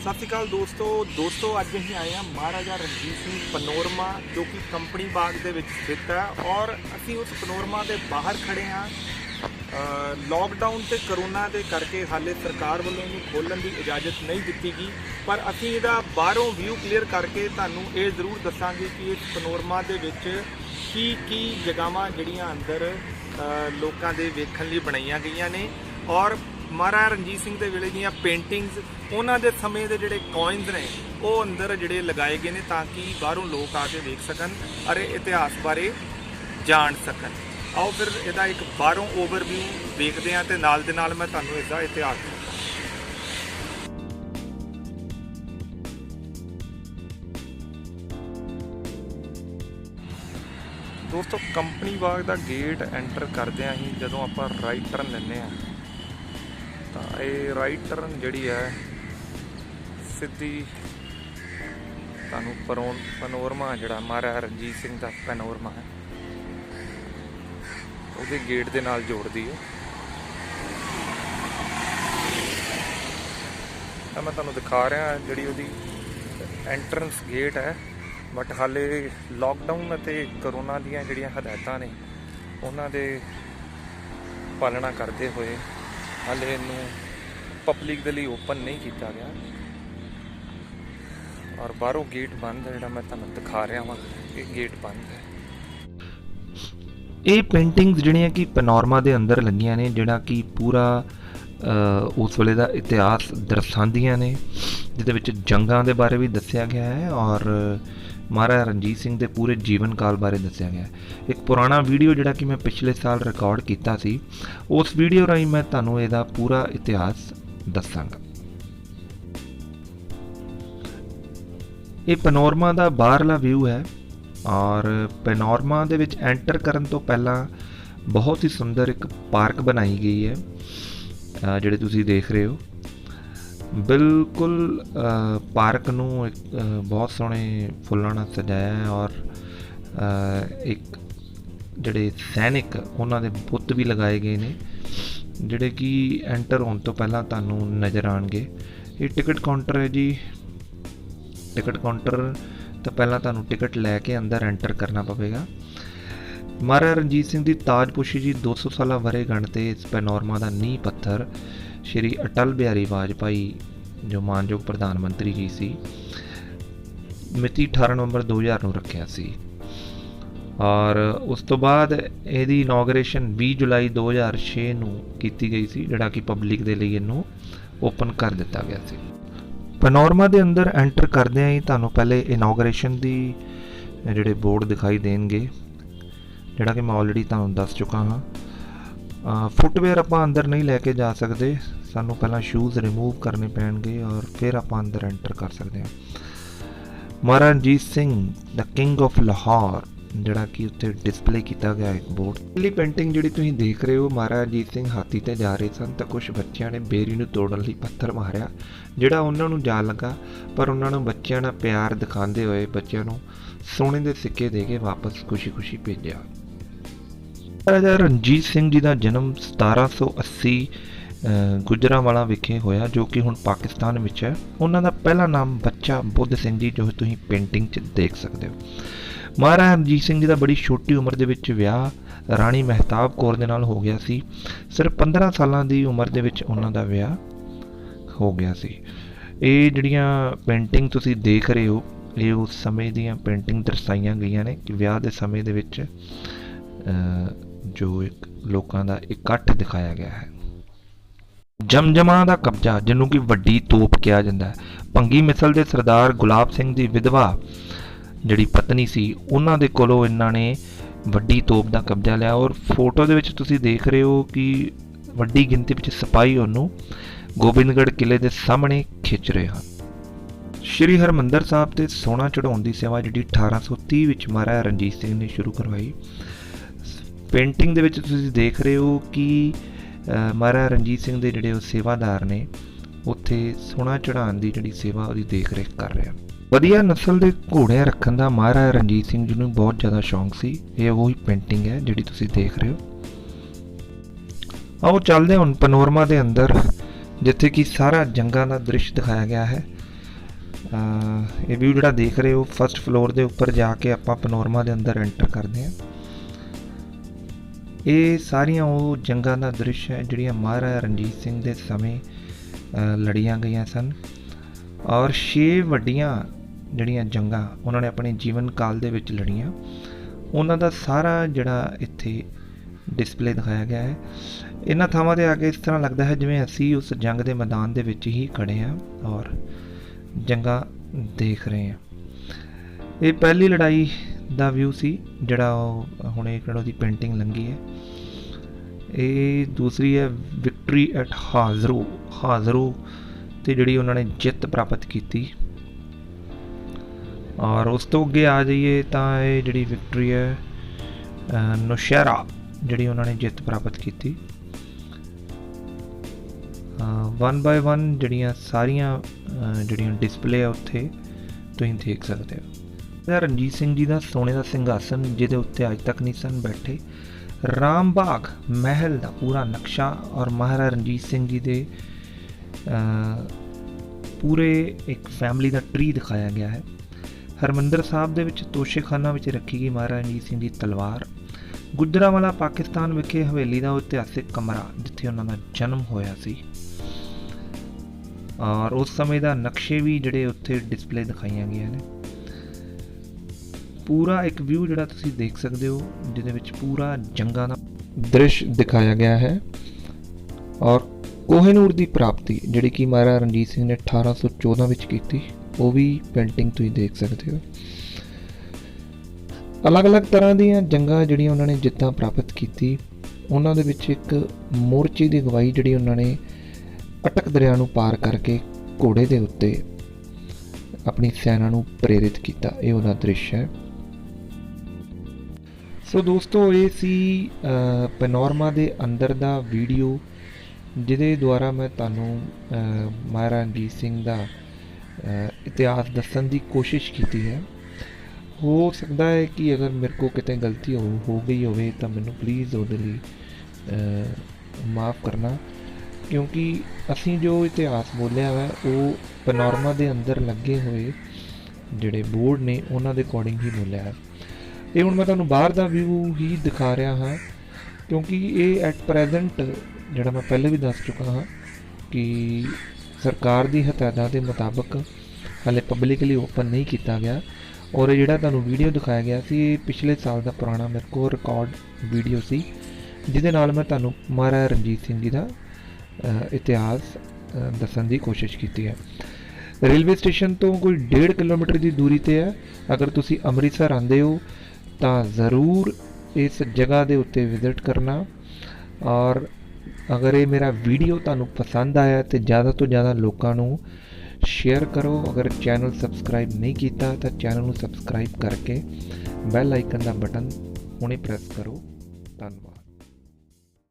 ਸਤਿ ਸ਼੍ਰੀ ਅਕਾਲ ਦੋਸਤੋ। ਦੋਸਤੋ, ਅੱਜ ਅਸੀਂ ਆਏ ਹਾਂ ਮਹਾਰਾਜਾ ਰਣਜੀਤ ਸਿੰਘ ਪਨੋਰਮਾ, ਜੋ ਕਿ ਕੰਪਨੀ ਬਾਗ ਦੇ ਵਿੱਚ ਸਥਿਤ ਹੈ ਔਰ ਅਸੀਂ ਉਸ ਪਨੋਰਮਾ ਦੇ ਬਾਹਰ ਖੜੇ ਹਾਂ। ਲਾਕਡਾਊਨ ਤੇ ਕਰੋਨਾ ਦੇ ਕਰਕੇ ਹਾਲੇ ਸਰਕਾਰ ਵੱਲੋਂ ਇਹਨੂੰ ਖੋਲਣ ਦੀ ਇਜਾਜ਼ਤ ਨਹੀਂ ਦਿੱਤੀ ਗਈ। ਪਰ ਅਸੀਂ ਇਹਦਾ ਬਾਹਰੋਂ ਵਿਊ ਕਲੀਅਰ ਕਰਕੇ ਤੁਹਾਨੂੰ ਇਹ ਜ਼ਰੂਰ ਦੱਸਾਂਗੇ ਕਿ ਇਸ ਪਨੋਰਮਾ ਦੇ ਵਿੱਚ ਕੀ ਕੀ ਜਗ੍ਹਾਵਾਂ ਜਿਹੜੀਆਂ ਅੰਦਰ ਲੋਕਾਂ ਦੇ ਵੇਖਣ ਲਈ ਬਣਾਈਆਂ ਗਈਆਂ ਨੇ। ਔਰ ਮਹਾਰਾਜਾ ਰਣਜੀਤ ਸਿੰਘ ਦੇ ਵੇਲੇ ਦੀਆਂ ਪੇਂਟਿੰਗਸ ਉਹਨਾਂ ਦੇ ਸਮੇਂ ਦੇ ਜਿਹੜੇ ਕੋਇਨਸ ਨੇ, ਉਹ ਅੰਦਰ ਜਿਹੜੇ ਲਗਾਏ ਗਏ ਨੇ ਤਾਂ ਕਿ ਬਾਹਰੋਂ ਲੋਕ ਆ ਕੇ ਵੇਖ ਸਕਣ ਅਰੇ ਇਤਿਹਾਸ ਬਾਰੇ ਜਾਣ ਸਕਣ। ਆਓ ਫਿਰ ਇਹਦਾ ਇੱਕ ਬਾਹਰੋਂ ਓਵਰਵਿਊ ਵੇਖਦੇ ਹਾਂ ਤੇ ਨਾਲ ਦੇ ਨਾਲ ਮੈਂ ਤੁਹਾਨੂੰ ਇਸਦਾ ਇਤਿਹਾਸ ਦੱਸਾਂਗਾ ਦੋਸਤੋ ਕੰਪਨੀ ਬਾਗ ਦਾ ਗੇਟ ਐਂਟਰ ਕਰਦੇ ਆਂ ਹੀ ਜਦੋਂ ਆਪਾਂ ਰਾਈਟ ਟਰਨ ਲੈਂਦੇ ਆ। ਇਹ ਰਾਈਟ ਟਰਨ ਜਿਹੜੀ ਹੈ, ਸਿੱਧੀ ਤੁਹਾਨੂੰ ਪਰੋਨ, ਪਨੋਰਮਾ ਜਿਹੜਾ ਮਹਾਰਾਜਾ ਰਣਜੀਤ ਸਿੰਘ ਦਾ ਪਨੋਰਮਾ ਹੈ। ਉਹਦੇ ਗੇਟ ਦੇ ਨਾਲ ਜੋੜਦੀ ਹੈ। ਤਾਂ ਮੈਂ ਤੁਹਾਨੂੰ ਦਿਖਾ ਰਿਹਾ ਜਿਹੜੀ ਉਹਦੀ ਐਂਟਰੈਂਸ ਗੇਟ ਹੈ ਬਟ ਹਾਲੇ ਲਾਕਡਾਊਨ ਅਤੇ ਕਰੋਨਾ ਦੀਆਂ ਜਿਹੜੀਆਂ ਹਦਾਇਤਾਂ ਨੇ, ਉਹਨਾਂ ਦੇ ਪਾਲਣਾ ਕਰਦੇ ਹੋਏ ਹਾਲੇ ਇਹਨੂੰ ਪਬਲਿਕ ਦੇ ਲਈ ਓਪਨ ਨਹੀਂ ਕੀਤਾ ਗਿਆ। ਔਰ ਬਾਹਰੋਂ ਗੇਟ ਬੰਦ ਹੈ ਜਿਹੜਾ ਮੈਂ ਤੁਹਾਨੂੰ ਦਿਖਾ ਰਿਹਾ ਹਾਂ ਇਹ ਗੇਟ ਬੰਦ ਹੈ। ਇਹ ਪੇਂਟਿੰਗਸ ਜਿਹੜੀਆਂ ਕਿ ਪੈਨੋਰਮਾ ਦੇ ਅੰਦਰ ਲੱਗੀਆਂ ਨੇ, ਜਿਹੜਾ ਕਿ ਪੂਰਾ ਉਸ ਵੇਲੇ ਦਾ ਇਤਿਹਾਸ ਦਰਸਾਉਂਦੀਆਂ ਨੇ, ਜਿਹਦੇ ਵਿੱਚ ਜੰਗਾਂ ਦੇ ਬਾਰੇ ਵੀ ਦੱਸਿਆ ਗਿਆ ਹੈ ਔਰ ਮਹਾਰਾਜਾ ਰਣਜੀਤ ਸਿੰਘ ਦੇ ਪੂਰੇ ਜੀਵਨ ਕਾਲ ਬਾਰੇ ਦੱਸਿਆ ਗਿਆ ਹੈ। ਇੱਕ ਪੁਰਾਣਾ ਵੀਡੀਓ ਜਿਹੜਾ ਕਿ ਮੈਂ ਪਿਛਲੇ ਸਾਲ ਰਿਕਾਰਡ ਕੀਤਾ ਸੀ, ਉਸ ਵੀਡੀਓ ਰਾਹੀਂ ਮੈਂ ਤੁਹਾਨੂੰ ਇਹਦਾ ਪੂਰਾ ਇਤਿਹਾਸ ਦੱਸਾਂਗਾ। ਇਹ ਪੈਨੋਰਮਾ ਦਾ ਬਾਹਰਲਾ ਵਿਊ ਹੈ ਔਰ ਪੈਨੋਰਮਾ ਦੇ ਵਿੱਚ ਐਂਟਰ ਕਰਨ ਤੋਂ ਪਹਿਲਾਂ ਬਹੁਤ ਹੀ ਸੁੰਦਰ ਇੱਕ ਪਾਰਕ ਬਣਾਈ ਗਈ ਹੈ ਜਿਹੜੇ ਤੁਸੀਂ ਦੇਖ ਰਹੇ ਹੋ। ਬਿਲਕੁਲ ਪਾਰਕ ਨੂੰ ਇੱਕ, ਬਹੁਤ ਸੋਹਣੇ ਫੁੱਲਾਂ ਨਾਲ ਸਜਾਇਆ ਹੈ ਔਰ ਇੱਕ ਜਿਹੜੇ ਸੈਨਿਕ ਉਹਨਾਂ ਦੇ ਬੁੱਤ ਵੀ ਲਗਾਏ ਗਏ ਨੇ। ਜਿਹੜੇ ਕਿ ਐਂਟਰ ਹੋਣ ਤੋਂ ਪਹਿਲਾਂ ਤੁਹਾਨੂੰ ਨਜ਼ਰ ਆਣਗੇ ਇਹ ਟਿਕਟ ਕਾਊਂਟਰ ਹੈ ਜੀ। ਟਿਕਟ ਕਾਊਂਟਰ ਤਾਂ ਪਹਿਲਾਂ ਤੁਹਾਨੂੰ ਟਿਕਟ ਲੈ ਕੇ ਅੰਦਰ ਐਂਟਰ ਕਰਨਾ ਪਵੇਗਾ। ਮਹਾਰਾਜਾ ਰਣਜੀਤ ਸਿੰਘ ਦੀ ਤਾਜਪੋਸ਼ੀ ਜੀ 200 ਸਾਲਾ ਵਰ੍ਹੇਗੰਢ ਤੇ ਇਸ ਪੈਨੋਰਮਾ ਦਾ ਨੀਂਹ ਪੱਥਰ ਸ਼੍ਰੀ ਅਟਲ ਬਿਹਾਰੀ ਵਾਜਪਾਈ, ਜੋ ਮਾਨਯੋਗ ਪ੍ਰਧਾਨ ਮੰਤਰੀ ਜੀ ਸੀ, ਮਿਤੀ 18 ਨਵੰਬਰ 2000 ਨੂੰ ਰੱਖਿਆ ਸੀ। ਔਰ ਉਸ ਤੋਂ ਬਾਅਦ ਇਹਦੀ ਇਨੋਗਰੇਸ਼ਨ 20 ਜੁਲਾਈ 2006 ਨੂੰ ਕੀਤੀ ਗਈ ਸੀ, ਜਿਹੜਾ ਕਿ ਪਬਲਿਕ ਦੇ ਲਈ ਇਹਨੂੰ ਓਪਨ ਕਰ ਦਿੱਤਾ ਗਿਆ ਸੀ। ਪੈਨੋਰਮਾ ਦੇ ਅੰਦਰ ਐਂਟਰ ਕਰਦਿਆਂ ਹੀ ਤੁਹਾਨੂੰ ਪਹਿਲੇ ਇਨੋਗਰੇਸ਼ਨ ਦੀ ਜਿਹੜੇ ਬੋਰਡ ਦਿਖਾਈ ਦੇਣਗੇ, ਜਿਹੜਾ ਕਿ ਮੈਂ ਆਲਰੇਡੀ ਤੁਹਾਨੂੰ ਦੱਸ ਚੁੱਕਾ ਹਾਂ। ਫੁੱਟਵੇਅਰ ਆਪਾਂ ਅੰਦਰ ਨਹੀਂ ਲੈ ਕੇ ਜਾ ਸਕਦੇ, ਸਾਨੂੰ ਪਹਿਲਾਂ ਸ਼ੂਜ਼ ਰਿਮੂਵ ਕਰਨੇ ਪੈਣਗੇ ਔਰ ਫਿਰ ਆਪਾਂ ਅੰਦਰ ਐਂਟਰ ਕਰ ਸਕਦੇ ਹਾਂ ਮਹਾਰਾਜਾ ਸਿੰਘ ਦਾ ਕਿੰਗ ਆਫ ਲਾਹੌਰ ਜਿਹੜਾ ਕਿ ਉੱਥੇ ਡਿਸਪਲੇ ਕੀਤਾ ਗਿਆ ਇੱਕ ਬੋਰਡ ਪਹਿਲੀ ਪੇਂਟਿੰਗ ਜਿਹੜੀ ਤੁਸੀਂ ਦੇਖ ਰਹੇ ਹੋ ਮਹਾਰਾਜਾ ਰਣਜੀਤ ਸਿੰਘ ਹਾਥੀ ਤੇ ਜਾ ਰਹੇ ਸਨ ਤਾਂ ਕੁਝ ਬੱਚਿਆਂ ਨੇ ਬੇਰੀ ਨੂੰ ਤੋੜਨ ਲਈ ਪੱਥਰ ਮਾਰਿਆ ਜਿਹੜਾ ਉਹਨਾਂ ਨੂੰ ਜਾ ਲੱਗਾ ਪਰ ਉਹਨਾਂ ਨੂੰ ਬੱਚਿਆਂ ਨਾਲ ਪਿਆਰ ਦਿਖਾਉਂਦੇ ਹੋਏ ਬੱਚਿਆਂ ਨੂੰ ਸੋਨੇ ਦੇ ਸਿੱਕੇ ਦੇ ਕੇ ਵਾਪਸ ਖੁਸ਼ੀ-ਖੁਸ਼ੀ ਭੇਜਿਆ। ਮਹਾਰਾਜਾ ਰਣਜੀਤ ਸਿੰਘ ਜੀ ਦਾ ਜਨਮ 1780 ਅ, ਗੁਜਰਾਂਵਾਲਾ ਵਿਖੇ ਹੋਇਆ ਜੋ ਕਿ ਹੁਣ ਪਾਕਿਸਤਾਨ ਵਿੱਚ ਹੈ। ਉਹਨਾਂ ਦਾ ਪਹਿਲਾ ਨਾਮ ਬੱਚਾ ਬੁੱਧ ਸਿੰਘ ਜੀ ਜੋ ਤੁਸੀਂ ਪੇਂਟਿੰਗ 'ਚ ਦੇਖ ਸਕਦੇ ਹੋ। ਮਹਾਰਾਜਾ ਰਣਜੀਤ ਸਿੰਘ ਜੀ ਦਾ ਬੜੀ ਛੋਟੀ ਉਮਰ ਦੇ ਵਿੱਚ ਵਿਆਹ ਰਾਣੀ ਮਹਿਤਾਬ ਕੌਰ ਦੇ ਨਾਲ ਹੋ ਗਿਆ ਸੀ। ਸਿਰਫ 15 ਸਾਲਾਂ ਦੀ ਉਮਰ ਦੇ ਵਿੱਚ ਉਹਨਾਂ ਦਾ ਵਿਆਹ ਹੋ ਗਿਆ ਸੀ। ਇਹ ਜਿਹੜੀਆਂ ਪੇਂਟਿੰਗ ਤੁਸੀਂ ਦੇਖ ਰਹੇ ਹੋ, ਇਹ ਉਸ ਸਮੇਂ ਦੀਆਂ ਪੇਂਟਿੰਗ ਦਰਸਾਈਆਂ ਗਈਆਂ ਨੇ ਕਿ ਵਿਆਹ ਦੇ ਸਮੇਂ ਦੇ ਵਿੱਚ ਜੋ ਇੱਕ ਲੋਕਾਂ ਦਾ ਇਕੱਠ ਦਿਖਾਇਆ ਗਿਆ ਹੈ। ਜਮਜਮਾ ਦਾ ਕਬਜ਼ਾ, ਜਿਹਨੂੰ ਕਿ ਵੱਡੀ ਤੋਪ ਕਿਹਾ ਜਾਂਦਾ ਹੈ। ਭੰਗੀ ਮਿਸਲ ਦੇ ਸਰਦਾਰ ਗੁਲਾਬ ਸਿੰਘ ਦੀ ਵਿਧਵਾ ਜਿਹੜੀ ਪਤਨੀ ਸੀ, ਉਹਨਾਂ ਦੇ ਕੋਲੋਂ ਇਹਨਾਂ ਨੇ ਵੱਡੀ ਤੋਪ ਦਾ ਕਬਜ਼ਾ ਲਿਆ ਔਰ ਫੋਟੋ ਦੇ ਵਿੱਚ ਤੁਸੀਂ ਦੇਖ ਰਹੇ ਹੋ ਕਿ ਵੱਡੀ ਗਿਣਤੀ ਵਿੱਚ ਸਿਪਾਹੀ ਉਹਨੂੰ ਗੋਬਿੰਦਗੜ੍ਹ ਕਿਲੇ ਦੇ ਸਾਹਮਣੇ ਖਿੱਚ ਰਹੇ ਹਨ। ਸ਼੍ਰੀ ਹਰਮੰਦਰ ਸਾਹਿਬ ਤੇ ਸੋਨਾ ਚੜਾਉਣ ਦੀ ਸੇਵਾ ਜਿਹੜੀ 1830 ਵਿੱਚ ਮਹਾਰਾਜਾ ਰਣਜੀਤ ਸਿੰਘ ਨੇ ਸ਼ੁਰੂ ਕਰਵਾਈ। ਪੇਂਟਿੰਗ ਦੇ ਵਿੱਚ ਤੁਸੀਂ ਦੇਖ ਰਹੇ ਹੋ ਕਿ ਮਹਾਰਾਜਾ ਰਣਜੀਤ ਸਿੰਘ ਦੇ ਜਿਹੜੇ ਉਹ ਸੇਵਾਦਾਰ ਨੇ ਉੱਥੇ ਸੋਨਾ ਚੜਾਉਣ ਦੀ ਜਿਹੜੀ ਸੇਵਾ ਉਹਦੀ ਦੇਖ ਰੇਖ ਕਰ ਰਿਹਾ। ਵਧੀਆ ਨਸਲ ਦੇ ਘੋੜੇ ਰੱਖਣ ਦਾ ਮਹਾਰਾਜਾ ਰਣਜੀਤ ਸਿੰਘ ਜੀ ਨੂੰ ਬਹੁਤ ਜ਼ਿਆਦਾ ਸ਼ੌਂਕ ਸੀ। ਇਹ ਉਹੀ ਪੇਂਟਿੰਗ ਹੈ ਜਿਹੜੀ ਤੁਸੀਂ ਦੇਖ ਰਹੇ ਹੋ। ਆਓ ਚੱਲਦੇ ਹਾਂ ਹੁਣ ਪਨੋਰਮਾ ਦੇ ਅੰਦਰ, ਜਿੱਥੇ ਕਿ ਸਾਰਾ ਜੰਗਾਂ ਦਾ ਦ੍ਰਿਸ਼ ਦਿਖਾਇਆ ਗਿਆ ਹੈ। ਇਹ ਵਿਊ ਜਿਹੜਾ ਦੇਖ ਰਹੇ ਹੋ ਫਰਸਟ ਫਲੋਰ ਦੇ ਉੱਪਰ ਜਾ ਕੇ ਆਪਾਂ ਪਨੋਰਮਾ ਦੇ ਅੰਦਰ ਐਂਟਰ ਕਰਦੇ ਹਾਂ। ਇਹ ਸਾਰੀਆਂ ਉਹ ਜੰਗਾਂ ਦਾ ਦ੍ਰਿਸ਼ ਹੈ ਜਿਹੜੀਆਂ ਮਹਾਰਾਜਾ ਰਣਜੀਤ ਸਿੰਘ ਦੇ ਸਮੇਂ ਲੜੀਆਂ ਗਈਆਂ ਸਨ। ਔਰ ਛੇ ਵੱਡੀਆਂ ਜਿਹੜੀਆਂ ਜੰਗਾਂ, ਉਹਨਾਂ ਨੇ ਆਪਣੇ ਜੀਵਨ ਕਾਲ ਦੇ ਵਿੱਚ ਲੜੀਆਂ। ਉਹਨਾਂ ਦਾ ਸਾਰਾ ਜਿਹੜਾ ਇੱਥੇ ਡਿਸਪਲੇ ਦਿਖਾਇਆ ਗਿਆ ਹੈ। ਇਹਨਾਂ ਥਾਵਾਂ ਤੇ ਆ ਕੇ ਇਸ ਤਰ੍ਹਾਂ ਲੱਗਦਾ ਹੈ ਜਿਵੇਂ ਅਸੀਂ ਉਸ ਜੰਗ ਦੇ ਮੈਦਾਨ ਦੇ ਵਿੱਚ ਹੀ ਖੜੇ ਹਾਂ ਔਰ ਜੰਗਾਂ ਦੇਖ ਰਹੇ ਹਾਂ। ਇਹ ਪਹਿਲੀ ਲੜਾਈ ਦਾ ਵਿਊ ਸੀ, ਜਿਹੜਾ ਉਹ ਹੁਣੇ ਕਿਹੜਾ ਦੀ ਪੇਂਟਿੰਗ ਲੰਗੀ ਹੈ। ਇਹ ਦੂਸਰੀ ਹੈ ਵਿਕਟਰੀ ਐਟ ਹਾਜ਼ਰੂ ਹਾਜ਼ਰੂ ਤੇ ਜਿਹੜੀ ਉਹਨਾਂ ਨੇ ਜਿੱਤ ਪ੍ਰਾਪਤ ਕੀਤੀ। ਔਰ ਉਸ ਤੋਂ ਅੱਗੇ ਆ ਜਾਈਏ ਤਾਂ ਇਹ ਜਿਹੜੀ ਵਿਕਟਰੀ ਹੈ ਅਹ, ਜਿਹੜੀ ਉਹਨਾਂ ਨੇ ਜਿੱਤ ਪ੍ਰਾਪਤ ਕੀਤੀ। ਵਨ ਬਾਏ ਵਨ ਜਿਹੜੀਆਂ ਸਾਰੀਆਂ ਜਿਹੜੀਆਂ ਡਿਸਪਲੇ ਆ ਉੱਥੇ ਤੁਸੀਂ ਦੇਖ ਸਕਦੇ ਹੋ। ਇਹ ਰਣਜੀਤ ਸਿੰਘ ਜੀ ਦਾ ਸੋਨੇ ਦਾ ਸਿੰਘਾਸਨ ਜਿਹਦੇ ਉੱਤੇ ਅੱਜ ਤੱਕ ਨਹੀਂ ਸਨ ਬੈਠੇ। ਰਾਮ ਬਾਗ ਮਹਿਲ ਦਾ ਪੂਰਾ ਨਕਸ਼ਾ ਔਰ ਮਹਾਰਾਜਾ ਰਣਜੀਤ ਸਿੰਘ ਜੀ ਦੇ ਪੂਰੇ ਇੱਕ ਫੈਮਿਲੀ ਦਾ ਟਰੀ ਦਿਖਾਇਆ ਗਿਆ ਹੈ। ਹਰਮੰਦਰ ਸਾਹਿਬ ਦੇ ਵਿੱਚ ਤੋਸ਼ੇਖਾਨਾ ਵਿੱਚ ਰੱਖੀ ਗਈ ਮਹਾਰਾਜਾ ਰਣਜੀਤ ਸਿੰਘ ਦੀ ਤਲਵਾਰ। ਗੁਜਰਾਂਵਾਲਾ ਪਾਕਿਸਤਾਨ ਵਿਖੇ ਹਵੇਲੀ ਦਾ ਇਤਿਹਾਸਿਕ ਕਮਰਾ, ਜਿੱਥੇ ਉਹਨਾਂ ਦਾ ਜਨਮ ਹੋਇਆ ਸੀ। ਔਰ ਉਸ ਸਮੇਂ ਦਾ ਨਕਸ਼ੇ ਵੀ ਜਿਹੜੇ ਉੱਥੇ ਡਿਸਪਲੇ ਦਿਖਾਈਆਂ ਗਈਆਂ ਨੇ। ਪੂਰਾ ਇੱਕ ਵਿਊ ਜਿਹੜਾ ਤੁਸੀਂ ਦੇਖ ਸਕਦੇ ਹੋ, ਜਿਹਦੇ ਵਿੱਚ ਪੂਰਾ ਜੰਗਾਂ ਦਾ ਦ੍ਰਿਸ਼ ਦਿਖਾਇਆ ਗਿਆ ਹੈ। ਔਰ ਕੋਹਿਨੂਰ ਦੀ ਪ੍ਰਾਪਤੀ ਜਿਹੜੀ ਕਿ ਮਹਾਰਾਜਾ ਰਣਜੀਤ ਸਿੰਘ ਨੇ 1814 ਵਿੱਚ ਕੀਤੀ ਉਹ ਵੀ ਪੇਂਟਿੰਗ ਤੁਸੀਂ ਦੇਖ ਸਕਦੇ ਹੋ। ਅਲੱਗ-ਅਲੱਗ ਤਰ੍ਹਾਂ ਦੀਆਂ ਜੰਗਾਂ ਜਿਹੜੀਆਂ ਉਹਨਾਂ ਨੇ ਜਿੱਤਾਂ ਪ੍ਰਾਪਤ ਕੀਤੀ ਉਹਨਾਂ ਦੇ ਵਿੱਚ ਇੱਕ ਮੋਰਚੇ ਦੀ ਅਗਵਾਈ ਜਿਹੜੀ ਉਹਨਾਂ ਨੇ ਅਟਕ ਦਰਿਆ ਨੂੰ ਪਾਰ ਕਰਕੇ ਘੋੜੇ ਦੇ ਉੱਤੇ ਆਪਣੀ ਸੈਨਾ ਨੂੰ ਪ੍ਰੇਰਿਤ ਕੀਤਾ। ਇਹ ਉਹਦਾ ਦ੍ਰਿਸ਼ ਹੈ। ਸੋ ਦੋਸਤੋ ਇਹ ਸੀ ਅ, ਪੈਨੋਰਮਾ ਦੇ ਅੰਦਰ ਦਾ ਵੀਡੀਓ ਜਿਹਦੇ ਦੁਆਰਾ ਮੈਂ ਤੁਹਾਨੂੰ ਅ, ਮਹਾਰਾਜਾ ਰਣਜੀਤ ਸਿੰਘ ਦਾ ਇਤਿਹਾਸ ਦੱਸਣ ਦੀ ਕੋਸ਼ਿਸ਼ ਕੀਤੀ ਹੈ। ਹੋ ਸਕਦਾ ਹੈ ਕਿ ਅਗਰ ਮੇਰੇ ਕੋ ਕਿਤੇ ਗਲਤੀ ਹੋ ਹੋ ਗਈ ਹੋਵੇ ਤਾਂ ਮੈਨੂੰ ਪਲੀਜ਼ ਉਹਦੇ ਲਈ ਮਾਫ ਕਰਨਾ। ਕਿਉਂਕਿ ਅਸੀਂ ਜੋ ਇਤਿਹਾਸ ਬੋਲਿਆ ਹੈ ਉਹ ਪੈਨੋਰਮਾ ਦੇ ਅੰਦਰ ਲੱਗੇ ਹੋਏ ਜਿਹੜੇ ਬੋਰਡ ਨੇ ਉਹਨਾਂ ਦੇ ਅਕੋਰਡਿੰਗ ਹੀ ਬੋਲਿਆ ਹੈ। ਇਹ ਹੁਣ ਮੈਂ ਤੁਹਾਨੂੰ ਬਾਹਰ ਦਾ ਵਿਊ ਹੀ ਦਿਖਾ ਰਿਹਾ ਹਾਂ ਕਿਉਂਕਿ ਇਹ ਐਟ ਪ੍ਰੈਜ਼ੈਂਟ ਜਿਹੜਾ ਮੈਂ ਪਹਿਲੇ ਵੀ ਦੱਸ ਚੁੱਕਾ ਹਾਂ ਕਿ ਸਰਕਾਰ ਦੀ ਹਦਾਇਤਾਂ ਦੇ ਮੁਤਾਬਕ ਹਾਲੇ ਪਬਲਿਕਲੀ ਓਪਨ ਨਹੀਂ ਕੀਤਾ ਗਿਆ ਔਰ ਇਹ ਜਿਹੜਾ ਤੁਹਾਨੂੰ ਵੀਡੀਓ ਦਿਖਾਇਆ ਗਿਆ ਸੀ, ਇਹ ਪਿਛਲੇ ਸਾਲ ਦਾ ਪੁਰਾਣਾ ਮੇਰੇ ਕੋਲ ਰਿਕਾਰਡ ਵੀਡੀਓ ਸੀ, ਜਿਹਦੇ ਨਾਲ ਮੈਂ ਤੁਹਾਨੂੰ ਮਹਾਰਾਜਾ ਰਣਜੀਤ ਸਿੰਘ ਜੀ ਦਾ ਇਤਿਹਾਸ ਦੱਸਣ ਦੀ ਕੋਸ਼ਿਸ਼ ਕੀਤੀ ਹੈ। ਰੇਲਵੇ ਸਟੇਸ਼ਨ ਤੋਂ ਕੋਈ 1.5 ਕਿਲੋਮੀਟਰ ਦੀ ਦੂਰੀ ਤੇ ਹੈ। ਅਗਰ ਤੁਸੀਂ ਅੰਮ੍ਰਿਤਸਰ ਆਉਂਦੇ ਹੋ, ਤਾਂ ਜ਼ਰੂਰ ਇਸ ਜਗ੍ਹਾ ਦੇ ਉੱਤੇ ਵਿਜ਼ਿਟ ਕਰਨਾ ਔਰ ਅਗਰ ਇਹ ਮੇਰਾ ਵੀਡੀਓ ਤੁਹਾਨੂੰ ਪਸੰਦ ਆਇਆ ਤੇ ਜ਼ਿਆਦਾ ਤੋਂ ਜ਼ਿਆਦਾ ਲੋਕਾਂ ਨੂੰ ਸ਼ੇਅਰ ਕਰੋ। ਅਗਰ ਚੈਨਲ ਸਬਸਕ੍ਰਾਈਬ ਨਹੀਂ ਕੀਤਾ, ਤਾਂ ਚੈਨਲ ਨੂੰ ਸਬਸਕ੍ਰਾਈਬ ਕਰਕੇ ਬੈਲ ਆਈਕਨ ਦਾ ਬਟਨ ਹੁਣੇ ਪ੍ਰੈਸ ਕਰੋ। ਧੰਨਵਾਦ।